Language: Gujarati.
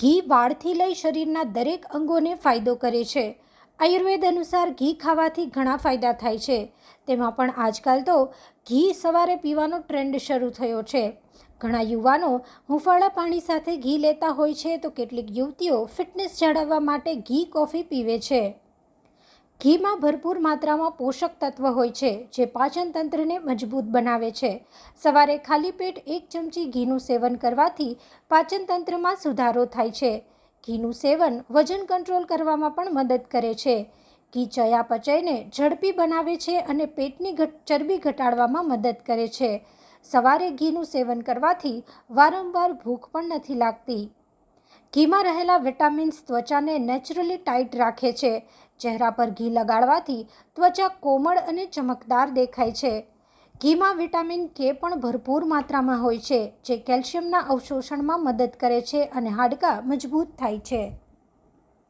ઘી વાળથી લઈ શરીરના દરેક અંગોને ફાયદો કરે છે. આયુર્વેદ અનુસાર ઘી ખાવાથી ઘણા ફાયદા થાય છે. તેમાં પણ આજકાલ તો ઘી સવારે પીવાનો ટ્રેન્ડ શરૂ થયો છે. ઘણા યુવાનો હુંફાળા પાણી સાથે ઘી લેતા હોય છે તો કેટલીક યુવતીઓ ફિટનેસ જાળવવા માટે ઘી, કોફી પીવે છે. ઘીમાં ભરપૂર માત્રામાં પોષક તત્વ હોય છે, જે પાચન તંત્રને મજબૂત બનાવે છે. સવારે ખાલી પેટ એક ચમચી ઘીનું સેવન કરવાથી પાચન તંત્રમાં સુધારો થાય છે. ઘીનું સેવન વજન કંટ્રોલ કરવામાં પણ મદદ કરે છે. ઘી ચયાપચયને ઝડપી બનાવે છે અને પેટની ચરબી ઘટાડવામાં મદદ કરે છે. સવારે ઘીનું સેવન કરવાથી વારંવાર ભૂખ પણ નથી લાગતી. ઘીમાં રહેલા વિટામિન્સ ત્વચાને નેચરલી ટાઈટ રાખે છે. ચહેરા પર ઘી લગાડવાથી ત્વચા કોમળ અને ચમકદાર દેખાય છે. ઘીમાં વિટામિન કે પણ ભરપૂર માત્રામાં હોય છે, જે કેલ્શિયમના અવશોષણમાં મદદ કરે છે અને હાડકાં મજબૂત થાય છે.